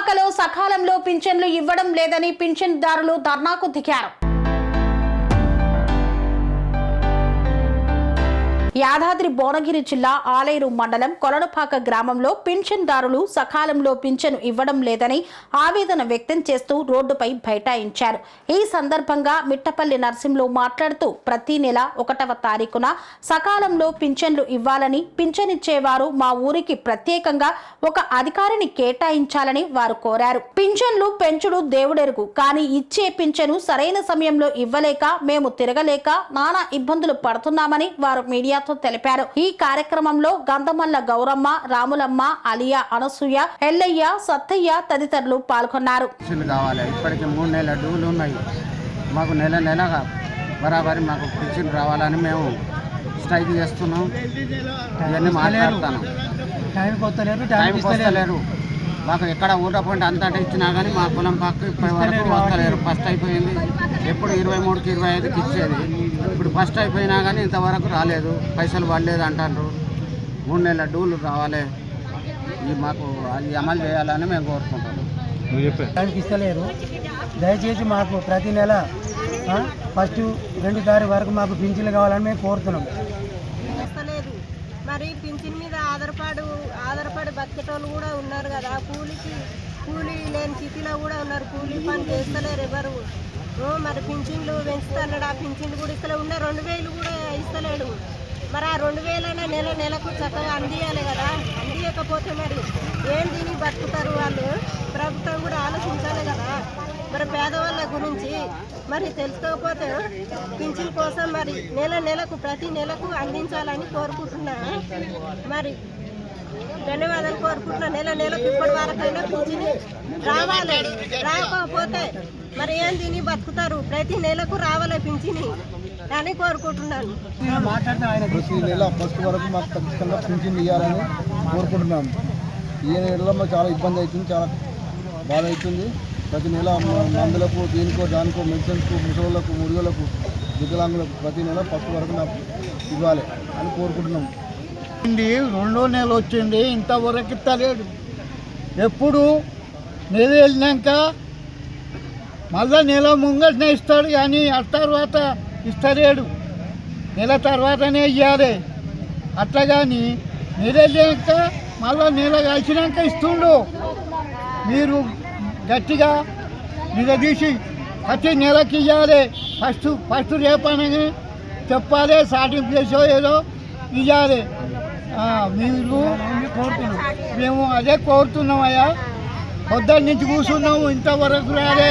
విశాఖలో సకాలంలో పింఛన్లు ఇవ్వడం లేదని పింఛన్దారులు ధర్నాకు దిగారు. యాదాద్రి భువనగిరి జిల్లా ఆలేరు మండలం కొలనుపాక గ్రామంలో పింఛన్దారులు సకాలంలో పింఛను ఇవ్వడం లేదని ఆవేదన వ్యక్తం చేస్తూ రోడ్డుపై బైఠాయించారు. ఈ సందర్భంగా మిట్టపల్లి నర్సింలు మాట్లాడుతూ ప్రతి నెల ఒకటవ తారీఖున సకాలంలో పింఛన్లు ఇవ్వాలని పింఛనిచ్చేవారు మా ఊరికి ప్రత్యేకంగా ఒక అధికారిని కేటాయించాలని వారు కోరారు. పింఛన్లు పెంచుడు దేవుడెరుగు కానీ ఇచ్చే పింఛను సరైన సమయంలో ఇవ్వలేక మేము తిరగలేక నానా ఇబ్బందులు పడుతున్నామని వారు మీడియా మీడియాతో తెలిపారు. ఈ కార్యక్రమంలో గంధమల్ల గౌరమ్మ రాములమ్మ అలియా అనసూయ ఎల్లయ్య సత్తయ్య తదితరులు పాల్గొన్నారు. కావాలి. ఇప్పటికి మూడు నెలల డ్యూలు ఉన్నాయి. మాకు నెల నెలగా బరాబరి మాకు పెన్షన్ రావాలని మేము స్ట్రైక్ చేస్తున్నాం. ఇవన్నీ మాట్లాడుతాను టైంకి వస్తలేరు టైంకి వస్తలేరు. మాకు ఎక్కడ ఊట పంట అంతటా ఇచ్చినా కానీ మా పొలం పక్క ఇప్పటి వరకు వస్తలేరు. ఫస్ట్ అయిపోయింది. ఎప్పుడు ఇరవై మూడుకి ఇరవై ఐదుకి ఇచ్చేది. ఇప్పుడు ఫస్ట్ అయిపోయినా కానీ ఇంతవరకు రాలేదు. పైసలు పడలేదు అంటారు మూడు నెలల డ్యూలు రావాలి. ఇది మాకు అది అమలు చేయాలని మేము కోరుకుంటాం ఇస్తలేరు. దయచేసి మాకు ప్రతి నెల ఫస్ట్ రెండు తారీఖు వరకు మాకు పింఛన్లు కావాలని మేము కోరుతున్నాం. మరి పింఛన్ మీద ఆధారపడు ఆధారపడి బతికేటోళ్ళు కూడా ఉన్నారు కదా. కూలికి కూలీ లేని స్థితిలో కూడా ఉన్నారు. కూలీ పని చేస్తలేరు ఎవరు. ఓ, మరి పింఛన్లు పెంచుతున్నాడు ఆ పింఛన్లు కూడా ఇస్తలే. ఉన్న రెండు వేలు కూడా ఇస్తలేడు. మరి ఆ రెండు వేలైనా నెల నెలకు చక్కగా అందియాలి కదా? అందియకపోతే మరి ఏం తిని బతుకుతారు వాళ్ళు? ప్రభుత్వం కూడా ఆలోచించాలి కదా? మరి పేదవాళ్ళ గురించి మరి తెలుసుకోకపోతే పింఛన్ కోసం మరి నెల నెలకు ప్రతి నెలకు అందించాలని కోరుకుంటున్నా. మరి ధన్యవాదాలు కోరుకుంటున్నా. నెల నెలకు ఇప్పటి వరకైనా పింఛన్ రావాలి. రాకపోతే మరి ఏం తిని బతుకుతారు? ప్రతి నెలకు రావాలి పింఛని. అని కోరుకుంటున్నాను. మాట్లాడితే ఆయన ప్రతి నెల ఫస్ట్ వరకు మాకు ఖచ్చితంగా పింఛన్ ఇవ్వాలని కోరుకుంటున్నాం. ఈ నెలలో మాకు చాలా ఇబ్బంది అవుతుంది చాలా బాధ అవుతుంది. ప్రతి నెల మందులకు దీనికో దానికో మెడిసిన్స్కు ముసలోళ్ళకు ముడిగోళ్ళకు వికలాంగులకు ప్రతి నెల ఫస్ట్ వరకు నాకు ఇవ్వాలి అని కోరుకుంటున్నాం. వచ్చింది రెండో నెల వచ్చింది ఇంతవరకు ఇస్తలేడు ఎప్పుడు నెల వెళ్ళినాక మళ్ళా నెల ముంగటనే ఇస్తాడు కానీ ఆ తర్వాత ఇస్తలేడు. నెల తర్వాతనే ఇవ్వాలి అట్లా కానీ నెల మళ్ళా నెల కలిసినాక ఇస్తుండు. మీరు గట్టిగా నిలదీసి ప్రతి నెలకి ఇవ్వాలి ఫస్ట్ ఫస్ట్ రేపనగా చెప్పాలి స్టార్టింగ్ ప్లేసో ఏదో ఇవ్వాలి మీరు కోరుతున్నాం మేము అదే కోరుతున్నామయ్యా. పొద్దున్న నుంచి కూర్చున్నాము ఇంతవరకు రాలే.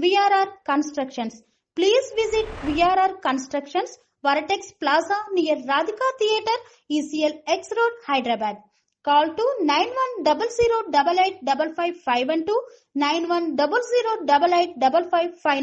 VRR Constructions. Please visit VRR Constructions, Vertex Plaza near Radhika Theatre, ECL X Road, Hyderabad. Call to 9100885512 91008855